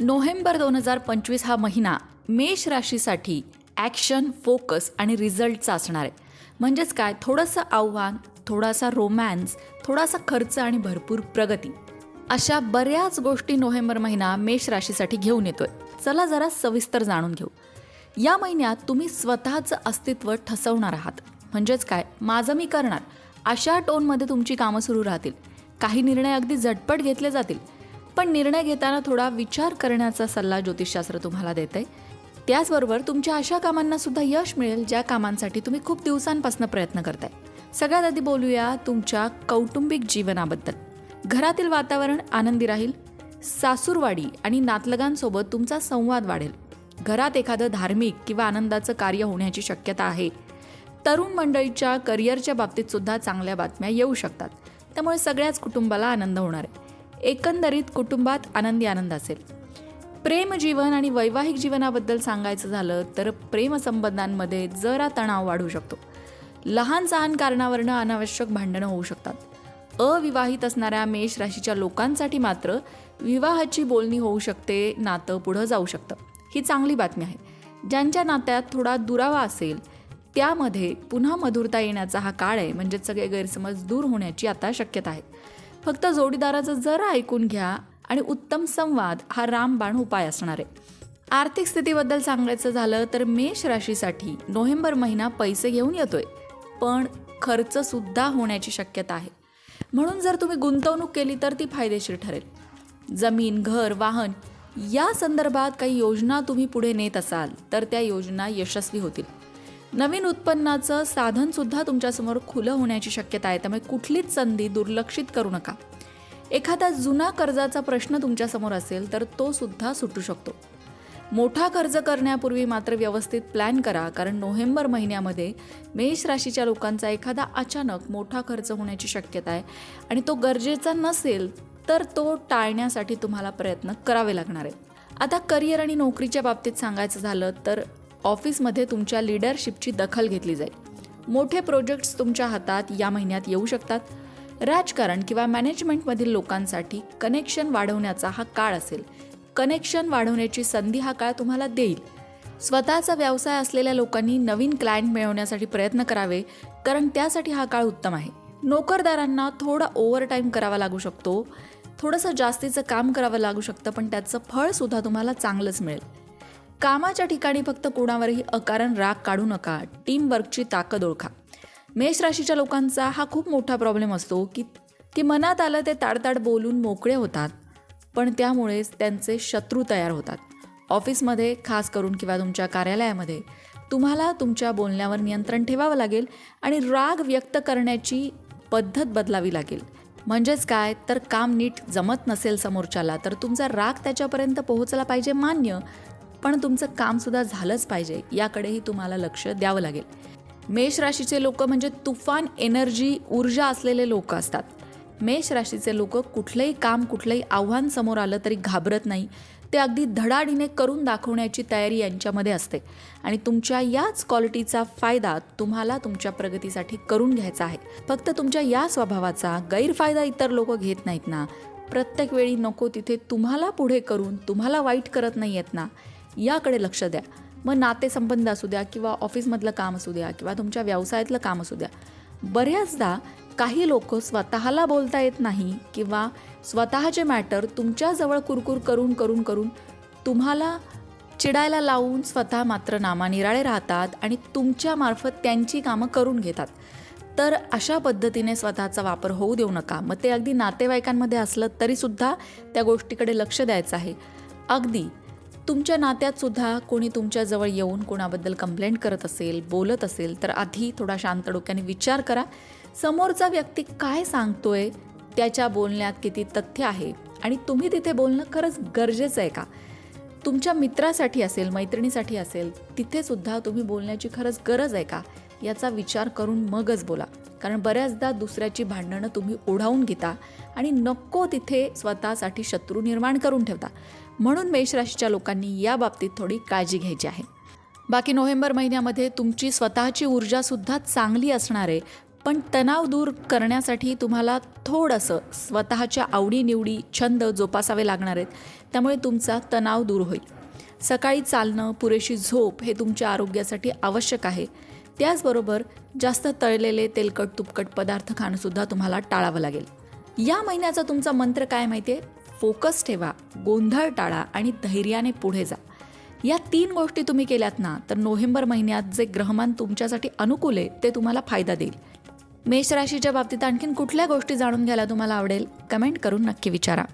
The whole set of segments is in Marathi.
नोव्हेंबर दोन हजार पंचवीस हा महिना मेष राशीसाठी ॲक्शन फोकस आणि रिझल्टचा असणार आहे. म्हणजेच काय? थोडंसं आव्हान थोडासा रोमॅन्स थोडासा खर्च आणि भरपूर प्रगती. अशा बऱ्याच गोष्टी नोव्हेंबर महिना मेष राशीसाठी घेऊन येतोय. चला जरा सविस्तर जाणून घेऊ. या महिन्यात तुम्ही स्वतःचं अस्तित्व ठसवणार आहात. म्हणजेच काय? माझं मी करणार. अशा टोनमध्ये तुमची कामं सुरू राहतील. काही निर्णय अगदी झटपट घेतले जातील. पण निर्णय घेताना थोडा विचार करण्याचा सल्ला ज्योतिषशास्त्र तुम्हाला देत आहे त्याचबरोबर तुमच्या अशा कामांना सुद्धा यश मिळेल ज्या कामांसाठी तुम्ही खूप दिवसांपासून प्रयत्न करताय. सगळ्यात आधी बोलूया तुमच्या कौटुंबिक जीवनाबद्दल. घरातील वातावरण आनंदी राहील सासूरवाडी आणि नातलगांसोबत तुमचा संवाद वाढेल. घरात एखादं धार्मिक किंवा आनंदाचं कार्य होण्याची शक्यता आहे. तरुण मंडळीच्या करिअरच्या बाबतीत सुद्धा चांगल्या बातम्या येऊ शकतात. त्यामुळे सगळ्याच कुटुंबाला आनंद होणार आहे. एकंदरीत कुटुंबात आनंदी आनंद असेल. प्रेम जीवन आणि वैवाहिक जीवनाबद्दल सांगायचं झालं तर प्रेमसंबंधांमध्ये जरा तणाव वाढू शकतो. लहान सहान कारणावरनं अनावश्यक भांडणं होऊ शकतात. अविवाहित असणाऱ्या मेष राशीच्या लोकांसाठी मात्र विवाहाची बोलणी होऊ शकते नातं पुढं जाऊ शकतं. ही चांगली बातमी आहे. ज्यांच्या नात्यात थोडा दुरावा असेल त्यामध्ये पुन्हा मधुरता येण्याचा हा काळ आहे म्हणजेच सगळे गैरसमज दूर होण्याची आता शक्यता आहे. फक्त जोडीदाराचं जरा ऐकून घ्या आणि उत्तम संवाद हा रामबाण उपाय असणार आहे. आर्थिक स्थितीबद्दल सांगायचं झालं तर मेष राशीसाठी नोव्हेंबर महिना पैसे घेऊन येतोय पण खर्च सुद्धा होण्याची शक्यता आहे. म्हणून जर तुम्ही गुंतवणूक केली तर ती फायदेशीर ठरेल. जमीन घर वाहन या संदर्भात काही योजना तुम्ही पुढे नेत असाल तर त्या योजना यशस्वी होतील. नवीन उत्पन्नाचं साधन सुद्धा तुमच्यासमोर खुलं होण्याची शक्यता आहे त्यामुळे कुठलीच संधी दुर्लक्षित करू नका. एखादा जुना कर्जाचा प्रश्न तुमच्यासमोर असेल तर तो सुद्धा सुटू शकतो. मोठा खर्च करण्यापूर्वी मात्र व्यवस्थित प्लॅन करा कारण नोव्हेंबर महिन्यामध्ये मेष राशीच्या लोकांचा एखादा अचानक मोठा खर्च होण्याची शक्यता आहे आणि तो गरजेचा नसेल तर तो टाळण्यासाठी तुम्हाला प्रयत्न करावे लागणार आहे आता करिअर आणि नोकरीच्या बाबतीत सांगायचं झालं तर ऑफिसमध्ये तुमच्या लिडरशिपची दखल घेतली जाईल. मोठे प्रोजेक्ट्स तुमच्या हातात या महिन्यात येऊ शकतात. राजकारण किंवा मॅनेजमेंटमधील लोकांसाठी कनेक्शन वाढवण्याचा हा काळ असेल. कनेक्शन वाढवण्याची संधी हा काळ तुम्हाला देईल. स्वतःचा व्यवसाय असलेल्या लोकांनी नवीन क्लायंट मिळवण्यासाठी प्रयत्न करावे कारण त्यासाठी हा काळ उत्तम आहे. नोकरदारांना थोडा ओव्हरटाईम करावा लागू शकतो. थोडंसं जास्तीचं काम करावं लागू शकतं पण त्याचं फळसुद्धा तुम्हाला चांगलंच मिळेल. कामाच्या ठिकाणी फक्त कोणावरही अकारण राग काढू नका. टीमवर्कची ताकद ओळखा. मेष राशीच्या लोकांचा हा खूप मोठा प्रॉब्लेम असतो की की मनात आलं ते ताडताड बोलून मोकळे होतात. पण त्यामुळेच त्यांचे शत्रू तयार होतात. ऑफिसमध्ये खास करून किंवा तुमच्या कार्यालयामध्ये तुम्हाला तुमच्या बोलण्यावर नियंत्रण ठेवावं लागेल आणि राग व्यक्त करण्याची पद्धत बदलावी लागेल. म्हणजेच काय? तर काम नीट जमत नसेल समोरच्याला तर तुमचा राग त्याच्यापर्यंत पोहोचला पाहिजे मान्य. पण तुमचं कामसुद्धा झालंच पाहिजे याकडेही तुम्हाला लक्ष द्यावं लागेल. मेष राशीचे लोक म्हणजे तुफान एनर्जी ऊर्जा असलेले लोक असतात. मेष राशीचे लोक कुठलंही काम कुठलंही आव्हान समोर आलं तरी घाबरत नाही. ते अगदी धडाडीने करून दाखवण्याची तयारी यांच्यामध्ये असते. आणि तुमच्या याच क्वालिटीचा फायदा तुम्हाला तुमच्या प्रगतीसाठी करून घ्यायचा आहे. फक्त तुमच्या या स्वभावाचा गैरफायदा इतर लोक घेत नाहीत ना. प्रत्येक वेळी नको तिथे तुम्हाला पुढे करून तुम्हाला वाईट करत नाही आहेत ना. याकडे लक्ष द्या. मग नातेसंबंध असू द्या किंवा ऑफिसमधलं काम असू द्या किंवा तुमच्या व्यवसायातलं काम असू द्या. बऱ्याचदा काही लोक स्वतःला बोलता येत नाही किंवा स्वतःचे मॅटर तुमच्याजवळ कुरकुर करून करून करून तुम्हाला चिडायला लावून स्वतः मात्र नामानिराळे राहतात आणि तुमच्यामार्फत त्यांची कामं करून घेतात. तर अशा पद्धतीने स्वतःचा वापर होऊ देऊ नका. मग ते अगदी नातेवाईकांमध्ये असलं तरीसुद्धा त्या गोष्टीकडे लक्ष द्यायचं आहे. अगदी तुमच्या नात्यात सुद्धा कोणी तुमच्याजवळ येऊन कोणाबद्दल कंप्लेंट करत असेल बोलत असेल तर आधी थोडा शांत डोक्याने विचार करा. समोरचा व्यक्ती काय सांगतोय त्याच्या बोलण्यात किती तथ्य आहे आणि तुम्ही तिथे बोलणं खरंच गरजेचं आहे का? तुमच्या मित्रासाठी असेल मैत्रिणीसाठी असेल तिथेसुद्धा तुम्ही बोलण्याची खरंच गरज आहे का? याचा विचार करून मगच बोला. कारण बऱ्याचदा दुसऱ्याची भांडणं तुम्ही ओढावून घेता आणि नको तिथे स्वतःसाठी शत्रू निर्माण करून ठेवता. म्हणून मेषराशीच्या लोकांनी या बाबतीत थोडी काळजी घ्यायची आहे. बाकी नोव्हेंबर महिन्यामध्ये तुमची स्वतःची ऊर्जासुद्धा चांगली असणार आहे. पण तणाव दूर करण्यासाठी तुम्हाला थोडंसं स्वतःच्या आवडीनिवडी छंद जोपासावे लागणार आहेत. त्यामुळे तुमचा तणाव दूर होईल. सकाळी चालणं पुरेशी झोप हे तुमच्या आरोग्यासाठी आवश्यक आहे. त्याचबरोबर जास्त तळलेले तेलकट तुपकट पदार्थ खाणंसुद्धा तुम्हाला टाळावं लागेल. या महिन्याचा तुमचा मंत्र काय माहिती आहे फोकस ठेवा गोंधळ टाळा आणि धैर्याने पुढे जा. या तीन गोष्टी तुम्ही केल्यात ना तर नोव्हेंबर महिन्यात जे ग्रहमान तुमच्यासाठी अनुकूल आहे ते तुम्हाला फायदा देईल. मेष राशीच्या बाबतीत आणखीन कुठल्या गोष्टी जाणून घ्यायला तुम्हाला आवडेल? कमेंट करून नक्की विचारा.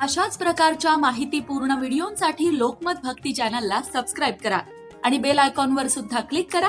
अशाच प्रकारच्या माहितीपूर्ण व्हिडिओंसाठी लोकमत भक्ती चॅनलला सबस्क्राईब करा आणि बेल आयकॉनवर सुद्धा क्लिक करा